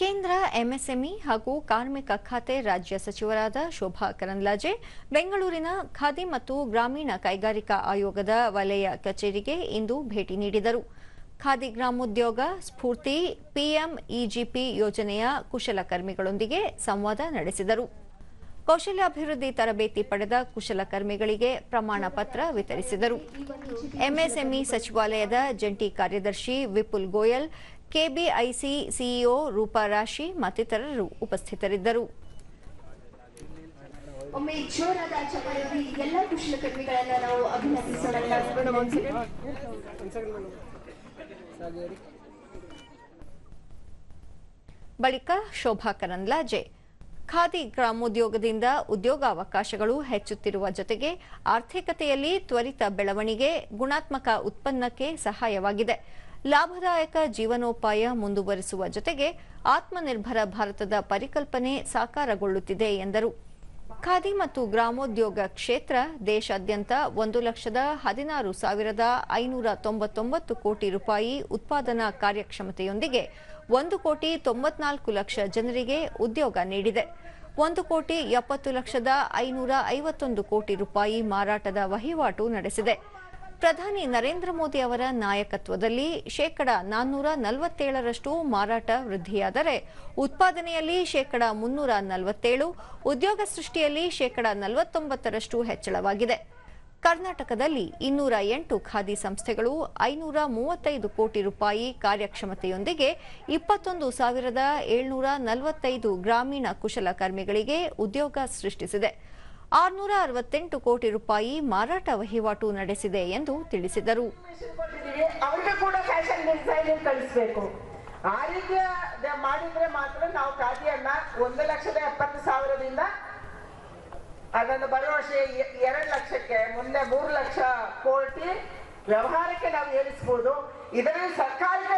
ಕೇಂದ್ರ ಎಂಎಸ್ಎಂಇ ಹಾಗೂ ಕಾರ್ಮಿಕ ಖಾತೆ ರಾಜ್ಯ ಸಚಿವರಾದ ಶೋಭಾ ಕರಂದ್ಲಾಜೆ, ಬೆಂಗಳೂರಿನ ಖಾದಿ ಮತ್ತು ಗ್ರಾಮೀಣ ಕೈಗಾರಿಕಾ ಆಯೋಗದ ವಲಯ ಕಚೇರಿಗೆ ಇಂದು ಭೇಟಿ ನೀಡಿದರು. ಖಾದಿ ಗ್ರಾಮೋದ್ಯೋಗ ಸ್ಫೂರ್ತಿ ಪಿಎಂಇಜಿಪಿ ಯೋಜನೆಯ ಕುಶಲಕರ್ಮಿಗಳೊಂದಿಗೆ ಸಂವಾದ ನಡೆಸಿದರು. ಕೌಶಲ್ಯಾಭಿವೃದ್ಧಿ ತರಬೇತಿ ಪಡೆದ ಕುಶಲಕರ್ಮಿಗಳಿಗೆ ಪ್ರಮಾಣ ಪತ್ರ ವಿತರಿಸಿದರು. ಎಂಎಸ್ಎಂಇ ಸಚಿವಾಲಯದ ಜಂಟಿ ಕಾರ್ಯದರ್ಶಿ ವಿಪುಲ್ ಗೋಯಲ್ ಕೆಬಿಐಸಿ ಸಿಇಒ ರೂಪಾ ರಾಶಿ ಮತ್ತಿತರರು ಉಪಸ್ಥಿತರಿದ್ದರು. ಒಮ್ಮೆ ಜೋರಾದ ಚಪ್ಪಾಳೆಯಲ್ಲಿ ಎಲ್ಲ ಕುಶಲಕರ್ಮಿಗಳನ್ನ ನಾವು ಅಭಿನಂದಿಸೋಣ. ಬಳಿಕ ಶೋಭಾ ಕರಂದ್ಲಾಜೆ. ಖಾದಿ ಗ್ರಾಮೋದ್ಯೋಗದಿಂದ ಉದ್ಯೋಗಾವಕಾಶಗಳು ಹೆಚ್ಚುತ್ತಿರುವ ಜೊತೆಗೆ ಆರ್ಥಿಕತೆಯಲ್ಲಿ ತ್ವರಿತ ಬೆಳವಣಿಗೆ ಗುಣಾತ್ಮಕ ಉತ್ಪನ್ನಕ್ಕೆ ಸಹಾಯವಾಗಿದೆ. ಲಾಭದಾಯಕ ಜೀವನೋಪಾಯ ಮುಂದುವರಿಸುವ ಜೊತೆಗೆ ಆತ್ಮನಿರ್ಭರ ಭಾರತದ ಪರಿಕಲ್ಪನೆ ಸಾಕಾರಗೊಳ್ಳುತ್ತಿದೆ ಎಂದರು. ಖಾದಿ ಮತ್ತು ಗ್ರಾಮೋದ್ಯೋಗ ಕ್ಷೇತ್ರ ದೇಶಾದ್ಯಂತ ಒಂದು ಲಕ್ಷದ ಹದಿನಾರು ಸಾವಿರದ ಐನೂರ ತೊಂಬತ್ತೊಂಬತ್ತು ಕೋಟಿ ರೂಪಾಯಿ ಉತ್ಪಾದನಾ ಕಾರ್ಯಕ್ಷಮತೆಯೊಂದಿಗೆ ಒಂದು ಕೋಟಿ ತೊಂಬತ್ನಾಲ್ಕು ಲಕ್ಷ ಜನರಿಗೆ ಉದ್ಯೋಗ ನೀಡಿದೆ. ಒಂದು ಕೋಟಿ ಎಪ್ಪತ್ತು ಲಕ್ಷದ ಐನೂರ ಐವತ್ತೊಂದು ಕೋಟಿ ರೂಪಾಯಿ ಮಾರಾಟದ ವಹಿವಾಟು ನಡೆಸಿದೆ. ಪ್ರಧಾನಿ ನರೇಂದ್ರ ಮೋದಿ ಅವರ ನಾಯಕತ್ವದಲ್ಲಿ ಶೇಕಡ ನಾನ್ನೂರ ನಲವತ್ತೇಳರಷ್ಟು ಮಾರಾಟ ವೃದ್ಧಿಯಾದರೆ ಉತ್ಪಾದನೆಯಲ್ಲಿ ಶೇಕಡ ಮುನ್ನೂರ ನಲವತ್ತೇಳು, ಉದ್ಯೋಗ ಸೃಷ್ಟಿಯಲ್ಲಿ ಶೇಕಡ ನಲವತ್ತೊಂಬತ್ತರಷ್ಟು ಹೆಚ್ಚಳವಾಗಿದೆ. ಕರ್ನಾಟಕದಲ್ಲಿ ಇನ್ನೂರ ಎಂಟು ಖಾದಿ ಸಂಸ್ಥೆಗಳು, ಐನೂರ ಮೂವತ್ತೈದು ಕೋಟಿ ರೂಪಾಯಿ ಕಾರ್ಯಕ್ಷಮತೆಯೊಂದಿಗೆ ಇಪ್ಪತ್ತೊಂದು ಸಾವಿರದ ಏಳ್ನೂರ ನಲವತ್ತೈದು ಗ್ರಾಮೀಣ ಕುಶಲಕರ್ಮಿಗಳಿಗೆ ಉದ್ಯೋಗ ಸೃಷ್ಟಿಸಿದೆ. ಆರುನೂರ ಅರವತ್ತೆಂಟು ಕೋಟಿ ರೂಪಾಯಿ ಮಾರಾಟ ವಹಿವಾಟು ನಡೆಸಿದೆ ಎಂದು ತಿಳಿಸಿದರು. ಆ ರೀತಿಯ ಮಾಡಿದ್ರೆ ಮಾತ್ರ ನಾವು ಖಾದಿಯನ್ನ ಒಂದು ಲಕ್ಷದ ಎಪ್ಪತ್ತು ಸಾವಿರದಿಂದ ಅದನ್ನು ಬರುವ ವರ್ಷ ಎರಡು ಲಕ್ಷಕ್ಕೆ, ಮುಂದೆ ಮೂರು ಲಕ್ಷ ಕೋಟಿ ವ್ಯವಹಾರಕ್ಕೆ ನಾವು ಏರಿಸಬಹುದು ಇದರಲ್ಲಿ ಸರ್ಕಾರಕ್ಕೆ